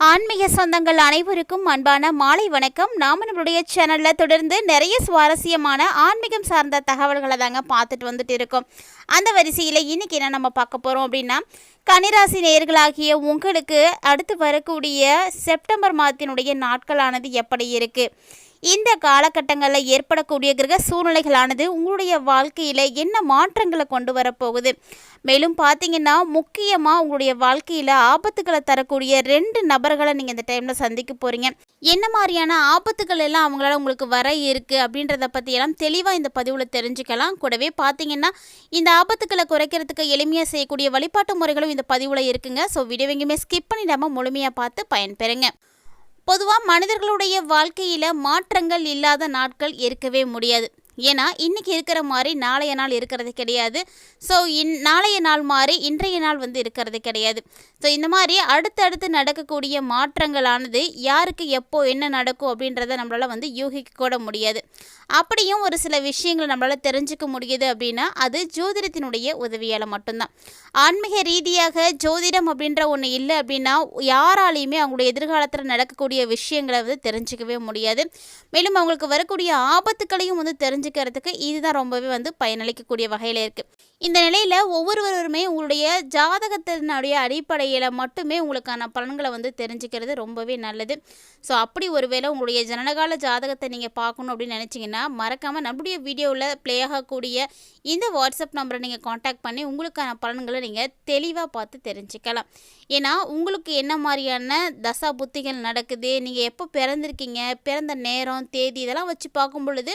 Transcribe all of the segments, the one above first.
ஆன்மீக சொந்தங்கள் அனைவருக்கும் அன்பான மாலை வணக்கம். நாம நம்மளுடைய சேனல்ல தொடர்ந்து நிறைய சுவாரஸ்யமான ஆன்மீகம் சார்ந்த தகவல்களை தாங்க பார்த்துட்டு வந்துட்டு இருக்கோம். அந்த வரிசையில் இன்னைக்கு என்ன நம்ம பார்க்க போகிறோம் அப்படின்னா கன்னிராசி நேயர்களாகிய உங்களுக்கு அடுத்து வரக்கூடிய செப்டம்பர் மாதத்தினுடைய நாட்களானது எப்படி இருக்குது இந்த காலகட்டங்களில் ஏற்படக்கூடிய கிரக சூழ்நிலைகளானது உங்களுடைய வாழ்க்கையில் என்ன மாற்றங்களை கொண்டு வரப்போகுது? மேலும் பார்த்தீங்கன்னா முக்கியமாக உங்களுடைய வாழ்க்கையில் ஆபத்துக்களை தரக்கூடிய ரெண்டு நபர்களை நீங்கள் இந்த டைமில் சந்திக்க போகிறீங்க என்ன மாதிரியான ஆபத்துக்கள் எல்லாம் அவங்களால உங்களுக்கு வர இருக்குது அப்படின்றத பற்றியெல்லாம் தெளிவாக இந்த பதிவில் தெரிஞ்சுக்கலாம். கூடவே பார்த்தீங்கன்னா இந்த ஆபத்துக்களை குறைக்கிறதுக்கு எளிமையாக செய்யக்கூடிய வழிபாட்டு முறைகளும் இந்த பதிவில் இருக்குங்க. ஸோ வீடியோ எங்கேயுமே ஸ்கிப் பண்ணிடாமல் முழுமையாக பார்த்து பயன்பெறுங்க. பொதுவாக மனிதர்களுடைய வாழ்க்கையில் மாற்றங்கள் இல்லாத நாட்கள் இருக்கவே முடியாது. ஏன்னா இன்றைக்கி இருக்கிற மாதிரி நாளைய நாள் இருக்கிறது கிடையாது. ஸோ இன் நாளைய நாள் மாதிரி இன்றைய நாள் வந்து இருக்கிறது கிடையாது. ஸோ இந்த மாதிரி அடுத்தடுத்து நடக்கக்கூடிய மாற்றங்களானது யாருக்கு எப்போ என்ன நடக்கும் அப்படின்றத நம்மளால் வந்து யூகிக்க கூட முடியாது. அப்படியும் ஒரு சில விஷயங்களை நம்மளால் தெரிஞ்சுக்க முடியுது அப்படின்னா அது ஜோதிடத்தினுடைய உதவியால் மட்டும்தான். ஆன்மீக ரீதியாக ஜோதிடம் அப்படின்ற ஒன்று இல்லை அப்படின்னா யாராலையுமே அவங்களுடைய எதிர்காலத்தில் நடக்கக்கூடிய விஷயங்களை வந்து தெரிஞ்சுக்கவே முடியாது. மேலும் அவங்களுக்கு வரக்கூடிய ஆபத்துக்களையும் வந்து தெரிஞ்சு தெரிஞ்சுக்கிறதுக்கு இதுதான் ரொம்பவே வந்து பயனளிக்கக்கூடிய வகையில் இருக்குது இந்த நிலையில் ஒவ்வொருவருமே உங்களுடைய ஜாதகத்தினுடைய அடிப்படையில் மட்டுமே உங்களுக்கான பலன்களை வந்து தெரிஞ்சுக்கிறது ரொம்பவே நல்லது. ஸோ அப்படி ஒருவேளை உங்களுடைய ஜனனகால ஜாதகத்தை நீங்கள் பார்க்கணும் அப்படின்னு நினச்சிங்கன்னா மறக்காமல் நம்முடைய வீடியோவில் ப்ளே ஆகக்கூடிய இந்த வாட்ஸ்அப் நம்பரை நீங்கள் காண்டாக்ட் பண்ணி உங்களுக்கான பலன்களை நீங்கள் தெளிவாக பார்த்து தெரிஞ்சுக்கலாம். ஏன்னா உங்களுக்கு என்ன மாதிரியான தசா புத்திகள் நடக்குது நீங்கள் எப்போ பிறந்திருக்கீங்க பிறந்த நேரம் தேதி இதெல்லாம் வச்சு பார்க்கும் பொழுது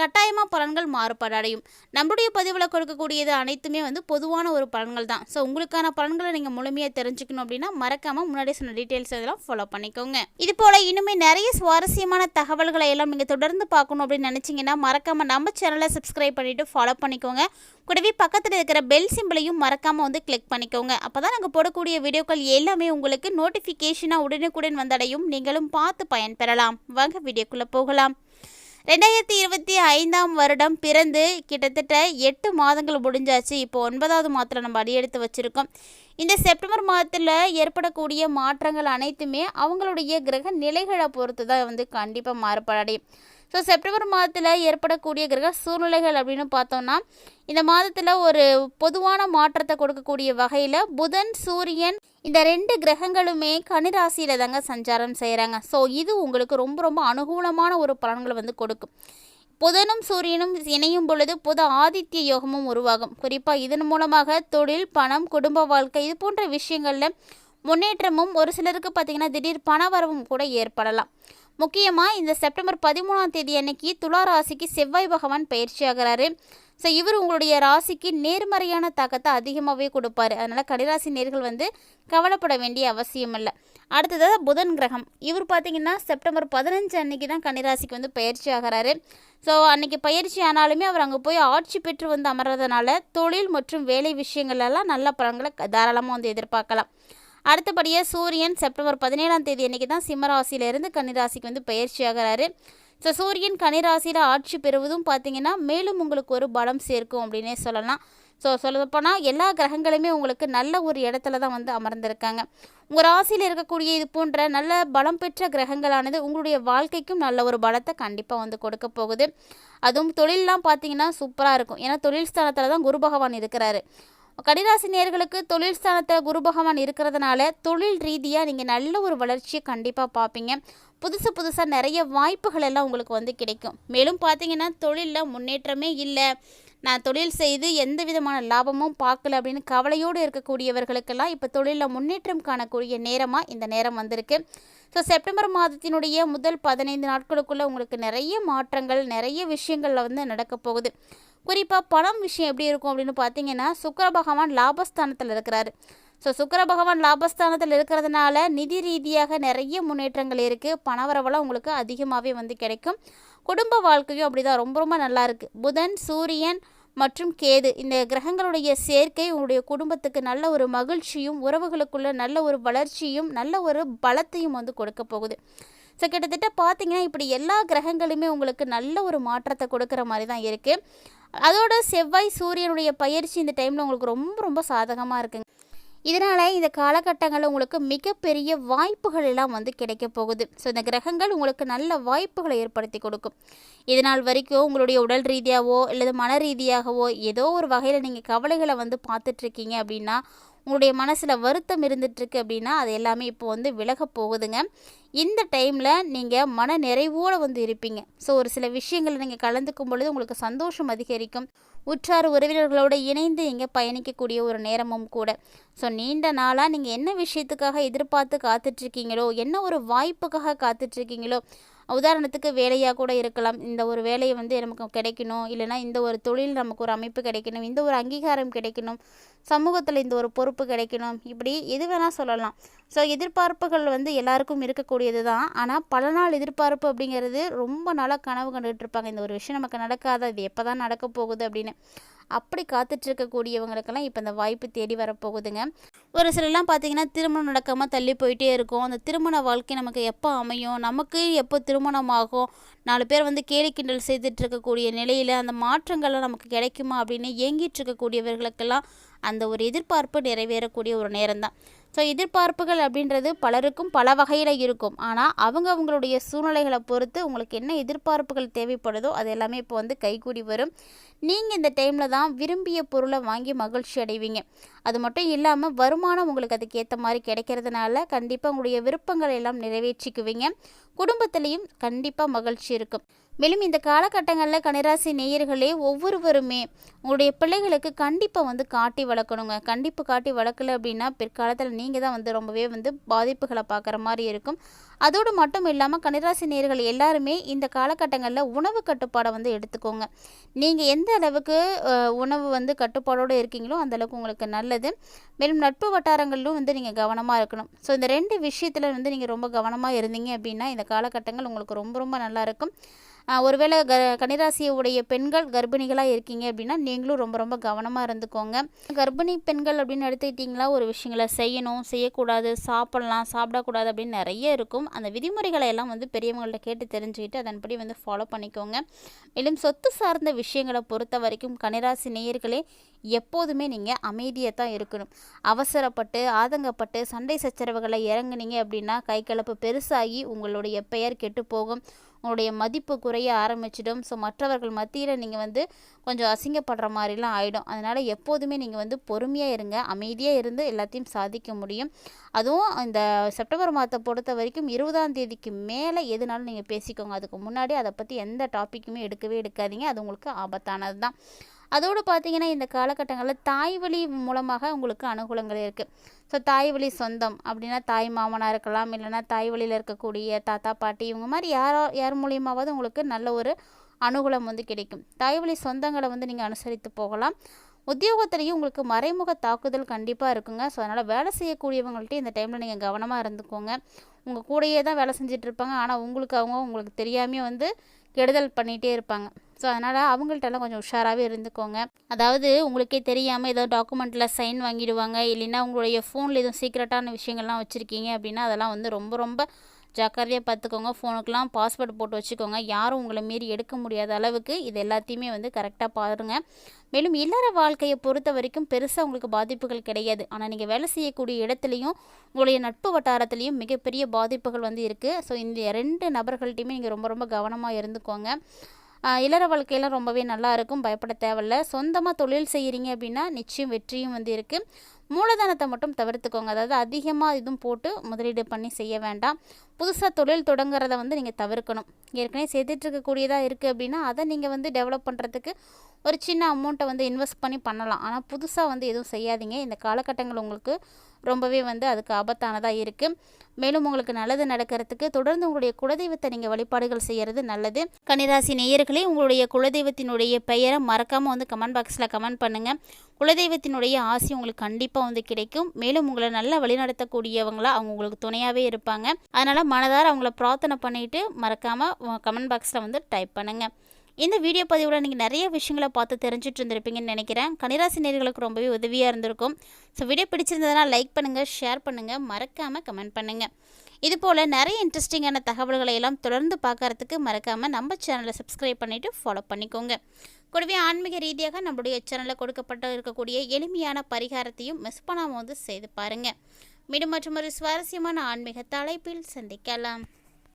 கட்டாயமாக பலன்கள் மாறுபாடு அடையும் நம்மளுடைய பதிவில் கொடுக்கக்கூடியது அனைத்துமே வந்து பொதுவான ஒரு பலன்கள் தான். ஸோ உங்களுக்கான பலன்களை நீங்கள் முழுமையாக தெரிஞ்சுக்கணும் அப்படின்னா மறக்காமல் முன்னாடி சொன்ன டீட்டெயில்ஸ் இதெல்லாம் ஃபாலோ பண்ணிக்கோங்க. இது போல் இன்னுமே நிறைய சுவாரஸ்யமான தகவல்களை எல்லாம் நீங்கள் தொடர்ந்து பார்க்கணும் அப்படின்னு நினச்சிங்கன்னா மறக்காமல் நம்ம சேனலை சப்ஸ்கிரைப் பண்ணிவிட்டு ஃபாலோ பண்ணிக்கோங்க. கூடவே பக்கத்தில் இருக்கிற பெல் சிம்பிளையும் மறக்காமல் வந்து கிளிக் பண்ணிக்கோங்க. அப்போ தான் நாங்கள் போடக்கூடிய வீடியோக்கள் எல்லாமே உங்களுக்கு நோட்டிஃபிகேஷனாக உடனுக்குடன் வந்தடையும். நீங்களும் பார்த்து பயன்பெறலாம். வாங்க வீடியோக்குள்ளே போகலாம். ரெண்டாயிரத்தி இருபத்தி ஐந்தாம் வருடம் பிறந்து கிட்டத்தட்ட எட்டு மாதங்கள் முடிஞ்சாச்சு. இப்போ ஒன்பதாவது மாதத்தில் நம்ம அடியெடுத்து வச்சுருக்கோம். இந்த செப்டம்பர் மாதத்தில் ஏற்படக்கூடிய மாற்றங்கள் அனைத்துமே அவங்களுடைய கிரக நிலைகளை பொறுத்து தான் வந்து கண்டிப்பாக மாறுபடையும் ஸோ செப்டம்பர் மாதத்தில் ஏற்படக்கூடிய கிரக சூழ்நிலைகள் அப்படின்னு பார்த்தோம்னா இந்த மாதத்தில் ஒரு பொதுவான மாற்றத்தை கொடுக்கக்கூடிய வகையில் புதன் சூரியன் இந்த ரெண்டு கிரகங்களுமே கனிராசியில் தாங்க சஞ்சாரம் செய்கிறாங்க ஸோ இது உங்களுக்கு ரொம்ப ரொம்ப அனுகூலமான ஒரு பலன்களை வந்து கொடுக்கும். புதனும் சூரியனும் இணையும் பொழுது புத ஆதித்ய யோகமும் உருவாகும். குறிப்பாக இதன் மூலமாக தொழில் பணம் குடும்ப வாழ்க்கை இது போன்ற விஷயங்களில் முன்னேற்றமும் ஒரு சிலருக்கு பார்த்திங்கன்னா திடீர் பணவரவும் கூட ஏற்படலாம். முக்கியமாக இந்த செப்டம்பர் பதிமூணாம் தேதி அன்னைக்கு துலா ராசிக்கு செவ்வாய் பகவான் பயிற்சி ஆகிறாரு. ஸோ இவர் உங்களுடைய ராசிக்கு நேர்மறையான தாக்கத்தை அதிகமாகவே கொடுப்பாரு. அதனால் கடிராசி நேர்கள் வந்து கவலைப்பட வேண்டிய அவசியம் இல்லை. அடுத்ததாக புதன் கிரகம். இவர் பார்த்தீங்கன்னா செப்டம்பர் பதினஞ்சு அன்னைக்கு தான் கன்னிராசிக்கு வந்து பயிற்சி ஆகிறாரு. ஸோ அன்னைக்கு பயிற்சி ஆனாலுமே அவர் அங்கே போய் ஆட்சி பெற்று வந்து அமர்றதுனால தொழில் மற்றும் வேலை விஷயங்களெல்லாம் நல்ல பலன்களை தாராளமாக வந்து எதிர்பார்க்கலாம். அடுத்தபடியாக சூரியன் செப்டம்பர் பதினேழாம் தேதி அன்றைக்கி தான் சிம்மராசியிலேருந்து கன்னிராசிக்கு வந்து பயிற்சி ஆகிறாரு. ஸோ சூரியன் கன்னிராசியில் ஆட்சி பெறுவதும் பார்த்தீங்கன்னா மேலும் உங்களுக்கு ஒரு பலம் சேர்க்கும் அப்படின்னே சொல்லலாம். ஸோ சொல்லப்போனால் எல்லா கிரகங்களுமே உங்களுக்கு நல்ல ஒரு இடத்துல தான் வந்து அமர்ந்திருக்காங்க. உங்கள் ராசியில் இருக்கக்கூடிய இது போன்ற நல்ல பலம் பெற்ற கிரகங்களானது உங்களுடைய வாழ்க்கைக்கும் நல்ல ஒரு பலத்தை கண்டிப்பாக வந்து கொடுக்க போகுது. அதுவும் தொழிலெலாம் பார்த்தீங்கன்னா சூப்பராக இருக்கும். ஏன்னா தொழில் ஸ்தானத்தில் தான் குரு பகவான் இருக்கிறாரு. கடிராசி நேர்களுக்கு தொழில் ஸ்தானத்தில் குரு பகவான் இருக்கிறதுனால தொழில் ரீதியாக நீங்கள் நல்ல ஒரு வளர்ச்சியை கண்டிப்பாக பார்ப்பீங்க புதுசு புதுசாக நிறைய வாய்ப்புகள் எல்லாம் உங்களுக்கு வந்து கிடைக்கும். மேலும் பார்த்தீங்கன்னா தொழிலில் முன்னேற்றமே இல்லை. நான் தொழில் செய்து எந்த விதமான லாபமும் பார்க்கல அப்படின்னு கவலையோடு இருக்கக்கூடியவர்களுக்கெல்லாம் இப்போ தொழிலில் முன்னேற்றம் காணக்கூடிய நேரமாக இந்த நேரம் வந்திருக்கு. ஸோ செப்டம்பர் மாதத்தினுடைய முதல் பதினைந்து நாட்களுக்குள்ளே உங்களுக்கு நிறைய மாற்றங்கள் நிறைய விஷயங்களில் வந்து நடக்க போகுது. குறிப்பாக பணம் விஷயம் எப்படி இருக்கும் அப்படின்னு பார்த்தீங்கன்னா சுக்கர பகவான் லாபஸ்தானத்தில் இருக்கிறாரு. ஸோ சுக்கர பகவான் லாபஸ்தானத்தில் இருக்கிறதுனால நிதி ரீதியாக நிறைய முன்னேற்றங்கள் இருக்குது பணவரவெல்லாம் உங்களுக்கு அதிகமாகவே வந்து கிடைக்கும். குடும்ப வாழ்க்கையும் அப்படி தான் ரொம்ப ரொம்ப நல்லா இருக்குது புதன் சூரியன் மற்றும் கேது இந்த கிரகங்களுடைய சேர்க்கை உங்களுடைய குடும்பத்துக்கு நல்ல ஒரு மகிழ்ச்சியும் உறவுகளுக்குள்ள நல்ல ஒரு வளர்ச்சியும் நல்ல ஒரு பலத்தையும் வந்து கொடுக்க போகுது. ஸோ கிட்டத்தட்ட பார்த்தீங்கன்னா இப்படி எல்லா கிரகங்களுமே உங்களுக்கு நல்ல ஒரு மாற்றத்தை கொடுக்குற மாதிரி தான் இருக்குது அதோட செவ்வாய் சூரியனுடைய பயிற்சி இந்த டைமில் உங்களுக்கு ரொம்ப ரொம்ப சாதகமாக இருக்குங்க. இதனால் இந்த காலகட்டங்களில் உங்களுக்கு மிகப்பெரிய வாய்ப்புகள் எல்லாம் வந்து கிடைக்க போகுது. ஸோ இந்த கிரகங்கள் உங்களுக்கு நல்ல வாய்ப்புகளை ஏற்படுத்தி கொடுக்கும். இதனால் வரைக்கும் உங்களுடைய உடல் ரீதியாகவோ அல்லது மன ரீதியாகவோ ஏதோ ஒரு வகையில் நீங்கள் கவலைகளை வந்து பார்த்துட்ருக்கீங்க அப்படின்னா உங்களுடைய மனசில் வருத்தம் இருந்துகிட்ருக்கு அப்படின்னா அது எல்லாமே இப்போ வந்து விலக போகுதுங்க. இந்த டைமில் நீங்கள் மன நிறைவோடு வந்து இருப்பீங்க. ஸோ ஒரு சில விஷயங்களை நீங்கள் கலந்துக்கும் பொழுது உங்களுக்கு சந்தோஷம் அதிகரிக்கும். உற்றார் உறவினர்களோடு இணைந்து இங்கே பயணிக்கக்கூடிய ஒரு நேரமும் கூட. ஸோ நீண்ட நாளாக நீங்கள் என்ன விஷயத்துக்காக எதிர்பார்த்து காத்துட்ருக்கீங்களோ என்ன ஒரு வாய்ப்புக்காக காத்துட்ருக்கீங்களோ உதாரணத்துக்கு வேலையாக கூட இருக்கலாம். இந்த ஒரு வேலையை வந்து நமக்கு கிடைக்கணும். இல்லைனா இந்த ஒரு தொழில் நமக்கு ஒரு அமைப்பு கிடைக்கணும். இந்த ஒரு அங்கீகாரம் கிடைக்கணும். சமூகத்தில் இந்த ஒரு பொறுப்பு கிடைக்கணும். இப்படி எது வேணால் சொல்லலாம். ஸோ எதிர்பார்ப்புகள் வந்து எல்லாருக்கும் இருக்கக்கூடியது தான். ஆனால் பல நாள் எதிர்பார்ப்பு அப்படிங்கிறது ரொம்ப நாளாக கனவு கண்டுகிட்டு இருப்பாங்க. இந்த ஒரு விஷயம் நமக்கு நடக்காத இது எப்போ தான் நடக்க போகுது அப்படின்னு. அப்படி காத்துட்ருக்கக்கூடியவங்களுக்கெல்லாம் இப்போ இந்த வாய்ப்பு தேடி வரப்போகுதுங்க. ஒரு சிலர்லாம் பார்த்தீங்கன்னா திருமணம் நடக்காமல் தள்ளி போயிட்டே இருக்கும். அந்த திருமண வாழ்க்கை நமக்கு எப்போ அமையும்? நமக்கு எப்போ திருமணம் ஆகும் நாலு பேர் வந்து கேலி கிண்டல் செய்துட்டு இருக்கக்கூடிய நிலையில் அந்த மாற்றங்கள்லாம் நமக்கு கிடைக்குமா அப்படின்னு ஏங்கிட்டு இருக்கக்கூடியவர்களுக்கெல்லாம் அந்த ஒரு எதிர்பார்ப்பு நிறைவேறக்கூடிய ஒரு நேரம் தான் ஸோ எதிர்பார்ப்புகள் அப்படின்றது பலருக்கும் பல வகையில் இருக்கும். ஆனால் அவங்க அவங்களுடைய சூழ்நிலைகளை பொறுத்து உங்களுக்கு என்ன எதிர்பார்ப்புகள் தேவைப்படுதோ அது எல்லாமே இப்போ வந்து கைகூடி வரும். நீங்கள் இந்த டைமில் தான் விரும்பிய பொருளை வாங்கி மகிழ்ச்சி அடைவீங்க அது மட்டும் இல்லாமல் வருமானம் உங்களுக்கு அதுக்கு ஏற்ற மாதிரி கிடைக்கிறதுனால கண்டிப்பாக உங்களுடைய விருப்பங்களை எல்லாம் நிறைவேற்றிக்குவீங்க. குடும்பத்திலையும் கண்டிப்பாக மகிழ்ச்சி இருக்கும். மேலும் இந்த காலகட்டங்களில் கனிராசி நேயர்களே ஒவ்வொருவருமே உங்களுடைய பிள்ளைகளுக்கு கண்டிப்பாக வந்து காட்டி வளர்க்கணுங்க. கண்டிப்பு காட்டி வளர்க்கல அப்படின்னா பிற்காலத்தில் நீங்கள் தான் வந்து ரொம்பவே வந்து பாதிப்புகளை பார்க்குற மாதிரி இருக்கும். அதோடு மட்டும் இல்லாமல் கன்னிராசி நேர்கள் எல்லாருமே இந்த காலகட்டங்களில் உணவு கட்டுப்பாடை வந்து எடுத்துக்கோங்க. நீங்கள் எந்த அளவுக்கு உணவு வந்து கட்டுப்பாடோடு இருக்கீங்களோ அந்தளவுக்கு உங்களுக்கு நல்லது. மேலும் நட்பு வட்டாரங்களிலும் வந்து நீங்கள் கவனமாக இருக்கணும். ஸோ இந்த ரெண்டு விஷயத்தில் வந்து நீங்கள் ரொம்ப கவனமாக இருந்தீங்க அப்படின்னா இந்த காலகட்டங்கள் உங்களுக்கு ரொம்ப ரொம்ப நல்லாயிருக்கும் ஒருவேளை க கன்னிராசியுடைய பெண்கள் கர்ப்பிணிகளாக இருக்கீங்க அப்படின்னா நீங்களும் ரொம்ப ரொம்ப கவனமாக இருந்துக்கோங்க. கர்ப்பிணி பெண்கள் அப்படின்னு எடுத்துக்கிட்டிங்களா ஒரு விஷயங்களை செய்யணும் செய்யக்கூடாது சாப்பிட்லாம் சாப்பிடக்கூடாது அப்படின்னு நிறைய இருக்கும். அந்த விதிமுறைகளை எல்லாம் வந்து பெரியவங்கள்ட்ட கேட்டு தெரிஞ்சுக்கிட்டு அதன்படி வந்து ஃபாலோ பண்ணிக்கோங்க. மேலும் சொத்து சார்ந்த விஷயங்களை பொறுத்த வரைக்கும் கனிராசி நேயர்களே எப்போதுமே நீங்கள் அமைதியாக தான் இருக்கணும். அவசரப்பட்டு ஆதங்கப்பட்டு சண்டை சச்சரவுகளை இறங்குனீங்க அப்படின்னா கைக்கலப்பு பெருசாகி உங்களுடைய பெயர் கெட்டு போகும். உங்களுடைய மதிப்பு குறைய ஆரம்பிச்சிடும். ஸோ மற்றவர்கள் மத்தியில் நீங்கள் வந்து கொஞ்சம் அசிங்கப்படுற மாதிரிலாம் ஆகிடும் அதனால் எப்போதுமே நீங்கள் வந்து பொறுமையாக இருங்க. அமைதியாக இருந்து எல்லாத்தையும் சாதிக்க முடியும். அதுவும் இந்த செப்டம்பர் மாதத்தை பொறுத்த வரைக்கும் இருபதாம் தேதிக்கு மேலே எதுனாலும் நீங்கள் பேசிக்கோங்க. அதுக்கு முன்னாடி அதை பற்றி எந்த டாப்பிக்குமே எடுக்கவே எடுக்காதீங்க. அது உங்களுக்கு ஆபத்தானது தான் அதோடு பார்த்தீங்கன்னா இந்த காலகட்டங்களில் தாய் வழி மூலமாக உங்களுக்கு அனுகூலங்கள் இருக்குது ஸோ தாய் வழி சொந்தம் அப்படின்னா தாய் மாமனாக இருக்கலாம் இல்லைன்னா தாய் வழியில் இருக்கக்கூடிய தாத்தா பாட்டி இவங்க மாதிரி யாரோ யார் மூலியமாவது உங்களுக்கு நல்ல ஒரு அனுகூலம் வந்து கிடைக்கும். தாய் வழி சொந்தங்களை வந்து நீங்கள் அனுசரித்து போகலாம். உத்தியோகத்துலேயும் உங்களுக்கு மறைமுக தாக்குதல் கண்டிப்பாக இருக்குங்க. ஸோ அதனால் வேலை செய்யக்கூடியவங்கள்ட்ட இந்த டைமில் நீங்கள் கவனமாக இருந்துக்கோங்க. உங்கள் கூடையே தான் வேலை செஞ்சிட்ருப்பாங்க ஆனால் உங்களுக்கு அவங்க உங்களுக்கு தெரியாமே வந்து கெடுதல் பண்ணிகிட்டே இருப்பாங்க. ஸோ அதனால் அவங்கள்ட்டெல்லாம் கொஞ்சம் உஷாராகவே இருந்துக்கோங்க. அதாவது உங்களுக்கே தெரியாமல் ஏதோ டாக்குமெண்ட்டில் சைன் வாங்கிடுவாங்க. இல்லைன்னா உங்களுடைய ஃபோனில் எதுவும் சீக்ரெட்டான விஷயங்கள்லாம் வச்சுருக்கீங்க அப்படின்னா அதெல்லாம் வந்து ரொம்ப ரொம்ப ஜாக்கிரதையாக பார்த்துக்கோங்க. ஃபோனுக்கெலாம் பாஸ்வேர்டு போட்டு வச்சுக்கோங்க. யாரும் உங்களை மீறி எடுக்க முடியாத அளவுக்கு இது எல்லாத்தையுமே வந்து கரெக்டாக பாருங்கள் மேலும் இல்லற வாழ்க்கையை பொறுத்த வரைக்கும் பெருசாக உங்களுக்கு பாதிப்புகள் கிடையாது. ஆனால் நீங்கள் வேலை செய்யக்கூடிய இடத்துலையும் உங்களுடைய நட்பு வட்டாரத்துலேயும் மிகப்பெரிய பாதிப்புகள் வந்து இருக்குது ஸோ இந்த ரெண்டு நபர்கள்ட்டையுமே நீங்கள் ரொம்ப ரொம்ப கவனமாக இருந்துக்கோங்க. இளர வாழ்க்கையெல்லாம் ரொம்பவே நல்லா இருக்கும் பயப்பட தேவையில்ல. சொந்தமாக தொழில் செய்கிறீங்க அப்படின்னா நிச்சயம் வெற்றியும் வந்து இருக்குது மூலதனத்தை மட்டும் தவிர்த்துக்கோங்க. அதாவது அதிகமாக இதுவும் போட்டு முதலீடு பண்ணி செய்ய வேண்டாம். புதுசாக தொழில் தொடங்குறத வந்து நீங்கள் தவிர்க்கணும். ஏற்கனவே செய்துட்ருக்கக்கூடியதாக இருக்குது அப்படின்னா அதை நீங்கள் வந்து டெவலப் பண்ணுறதுக்கு ஒரு சின்ன அமௌண்ட்டை வந்து இன்வெஸ்ட் பண்ணி பண்ணலாம். ஆனால் புதுசாக வந்து எதுவும் செய்யாதீங்க. இந்த காலகட்டங்கள் உங்களுக்கு ரொம்பவே வந்து அதுக்கு ஆபத்தானதாக இருக்குது மேலும் உங்களுக்கு நல்லது நடக்கிறதுக்கு தொடர்ந்து உங்களுடைய குலதெய்வத்தை நீங்கள் வழிபாடுகள் செய்கிறது நல்லது. கன்னிராசி நேயர்களே உங்களுடைய குலதெய்வத்தினுடைய பெயரை மறக்காமல் வந்து கமெண்ட் பாக்ஸில் கமெண்ட் பண்ணுங்கள் குலதெய்வத்தினுடைய ஆசை உங்களுக்கு கண்டிப்பாக வந்து கிடைக்கும். மேலும் உங்களை நல்லா வழிநடத்தக்கூடியவங்களா அவங்க உங்களுக்கு துணையாகவே இருப்பாங்க. அதனால் மனதார அவங்கள பிரார்த்தனை பண்ணிவிட்டு மறக்காமல் கமெண்ட் பாக்ஸில் வந்து டைப் பண்ணுங்கள் இந்த வீடியோ பதிவில் நீங்கள் நிறைய விஷயங்களை பார்த்து தெரிஞ்சுட்டு இருந்திருப்பீங்கன்னு நினைக்கிறேன். கனிராசி நேர்களுக்கு ரொம்பவே உதவியாக இருந்திருக்கும். ஸோ வீடியோ பிடிச்சிருந்ததுனால் லைக் பண்ணுங்கள் ஷேர் பண்ணுங்கள் மறக்காமல் கமெண்ட் பண்ணுங்கள் இதுபோல் நிறைய இன்ட்ரெஸ்டிங்கான தகவல்களை எல்லாம் தொடர்ந்து பார்க்கறதுக்கு மறக்காமல் நம்ம சேனலை சப்ஸ்கிரைப் பண்ணிவிட்டு ஃபாலோ பண்ணிக்கோங்க. கூடவே ஆன்மீக ரீதியாக நம்மளுடைய சேனலில் கொடுக்கப்பட்ட இருக்கக்கூடிய எளிமையான பரிகாரத்தையும் மிஸ் பண்ணாமல் வந்து செய்து பாருங்கள் மீண்டும் மற்றும் ஒரு சுவாரஸ்யமான ஆன்மீக தலைப்பில் சந்திக்கலாம்.